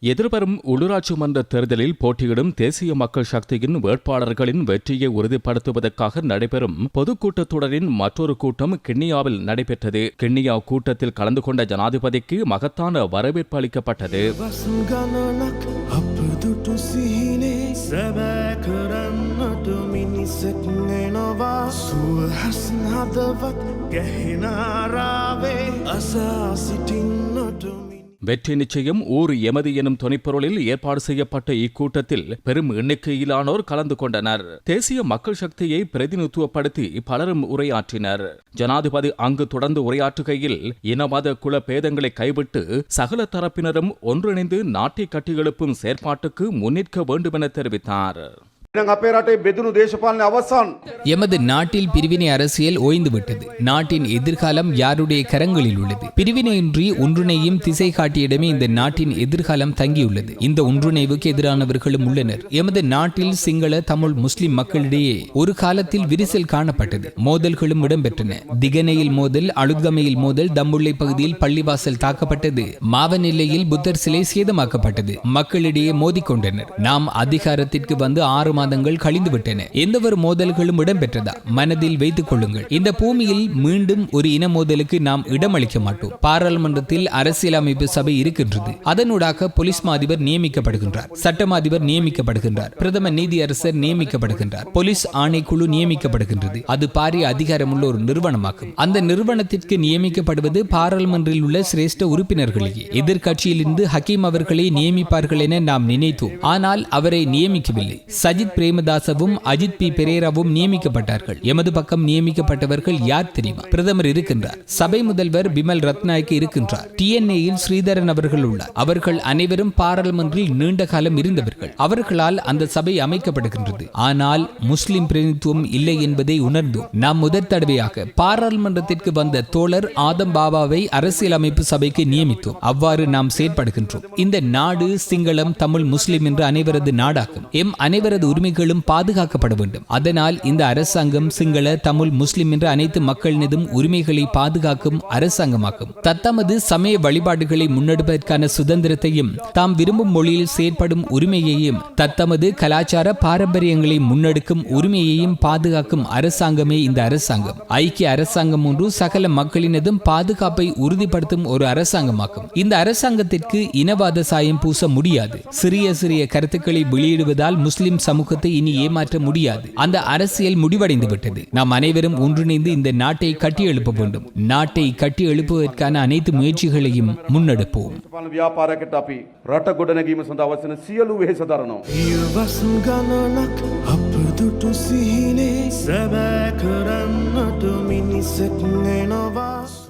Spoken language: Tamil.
எதிர்வரும் உள்ளூராட்சி மன்ற தேர்தலில் போட்டியிடும் தேசிய மக்கள் சக்தியின் வேட்பாளர்களின் வெற்றியை உறுதிப்படுத்துவதற்காக நடைபெறும் பொதுக்கூட்டத்தொடரின் மற்றொரு கூட்டம் கிண்ணியாவில் நடைபெற்றது. கிண்ணியா கூட்டத்தில் கலந்து கொண்ட ஜனாதிபதிக்கு மகத்தான வரவேற்பு அளிக்கப்பட்டது. أساسي வெற்றி நிச்சயம் ஊர் எமது எனும் துணைப்பொருளில் ஏற்பாடு செய்யப்பட்ட இக்கூட்டத்தில் பெரும் எண்ணிக்கையிலானோர் கலந்து கொண்டனர். தேசிய மக்கள் சக்தியை பிரதிநிதித்துவப்படுத்தி பலரும் உரையாற்றினர். ஜனாதிபதி அங்கு தொடர்ந்து உரையாற்றுகையில் இனவாத குல பேதங்களை கைவிட்டு சகல தரப்பினரும் ஒன்றிணைந்து நாட்டை கட்டியெழுப்பும் செயற்பாட்டுக்கு முன்னிற்க வேண்டுமென தெரிவித்தார். எமது நாட்டில் பிரிவினை அரசியல் ஓய்ந்துவிட்டது. நாட்டின் எதிர்காலம் யாருடைய கரங்களில் உள்ளது? பிரிவினையின்றி ஒன்றிணையும் திசை காட்டியிடமே இந்த நாட்டின் எதிர்காலம் தங்கியுள்ளது. இந்த ஒன்றிணைவுக்கு எதிரானவர்களும் உள்ளனர். எமது நாட்டில் சிங்கள தமிழ் முஸ்லிம் மக்களிடையே ஒரு காலத்தில் விரிசல் காணப்பட்டது. மோதல்களும் இடம்பெற்றன. திகனையில் மோதல் அழுகமையில் மோதல் தம்புள்ளை பகுதியில் பள்ளிவாசல் தாக்கப்பட்டது. மாவநிலையில் புத்தர் சிலை சேதமாக்கப்பட்டது. மக்களிடையே மோதிக்கொண்டனர். நாம் அதிகாரத்திற்கு வந்து ஆறு மாத மாதங்கள் கழிந்துவிட்டன. எந்த ஒரு மோதல்களும் இடம்பெற்றதா? மனதில் வைத்துக் கொள்ளுங்கள். இந்த பூமியில் மீண்டும் ஒரு இன மோதலுக்கு நாம் இடமளிக்க மாட்டோம். பாராளுமன்றத்தில் அரசியலமைப்பு சபை இருக்கின்றது. அதனூடாக போலீஸ் அதிபர் நியமிக்கப்படுகின்றார். சட்டமா அதிபர் நியமிக்கப்படுகின்றார். பிரதம நீதியரசர் நியமிக்கப்படுகின்றார். போலீஸ் ஆணைக்குழு நியமிக்கப்படுகின்றது. அது பாரிய அதிகாரமுள்ள ஒரு நிறுவனமாகும். அந்த நிறுவனத்திற்கு நியமிக்கப்படுவது பாராளுமன்றில் உள்ள சிரேஷ்ட உறுப்பினர்களையே. எதிர்கட்சியிலிருந்து ஹக்கீம் அவர்களை நியமிப்பார்கள் என நாம் நினைத்தோம். ஆனால் அவரை நியமிக்கவில்லை. சஜித் பிரேமதாசவும் அஜித் பி. பெரேராவும் நியமிக்கப்பட்டார்கள். எமது பக்கம் நியமிக்கப்பட்டவர்கள் யார் தெரியுமா? பிரதமர் இருக்கின்றார். சபை முதல்வர் பிமல் ரத்நாயக்கு இருக்கின்றார். டிஎன்ஏயில் ஸ்ரீதரன் அவர்கள் உள்ளார். அவர்கள் அனைவரும் பாராளுமன்றில் நீண்ட காலம் இருந்தவர்கள். அவர்களால் அந்த சபை அமைக்கப்படுகின்றது. ஆனால் முஸ்லிம் பிரதிநிதித்துவம் இல்லை என்பதை உணர்ந்தோம். நாம் முதற் தடவையாக பாராளுமன்றத்திற்கு வந்த தோழர் ஆதம் பாபாவை அரசியலமைப்பு சபைக்கு நியமித்தோம். அவ்வாறு நாம் செயற்படுகின்றோம். இந்த நாடு சிங்களம் தமிழ் முஸ்லிம் என்று அனைவரது நாடாகும். எம் அனைவரது உரிமைகளும் பாதுகாக்கப்பட வேண்டும். அதனால் இந்த அரசாங்கம் சிங்கள தமிழ் முஸ்லிம் என்ற அனைத்து மக்களினதும் உரிமைகளை பாதுகாக்கும் அரசாங்கமாகும் தத்தமது சமய வழிபாடுகளை முன்னெடுப்பதற்கான சுதந்திரத்தையும் தாம் விரும்பும் மொழியில் செயற்படும் உரிமையையும் தத்தமது கலாச்சார பாரம்பரியங்களை முன்னெடுக்கும் உரிமையையும் பாதுகாக்கும் அரசாங்கமே இந்த அரசாங்கம். ஐக்கிய அரசாங்கம் ஒன்று சகல மக்களினதும் பாதுகாப்பை உறுதிப்படுத்தும் ஒரு அரசாங்கமாகும் இந்த அரசாங்கத்திற்கு இனவாத சாயம் பூச முடியாது. சிறிய சிறிய கருத்துக்களை வெளியிடுவதால் முஸ்லிம் சமூக சமூகத்தை இனி ஏமாற்ற முடியாது அந்த அரசியல் முடிவடைந்து விட்டது நாம் அனைவரும் ஒன்றிணைந்து இந்த நாட்டை கட்டி எழுப்ப வேண்டும் நாட்டை கட்டி எழுப்புவதற்கான அனைத்து முயற்சிகளையும் முன்னெடுப்போம் දේශපාලන ව්‍යාපාරයකට අපි රට ගොඩනැගීම සඳහා අවසන සියලු වෙහෙස දරනවා. පියවසම් ගණනක් අප දුටු සිහිනේ සැබෑ කරන්නට මිනිසෙක්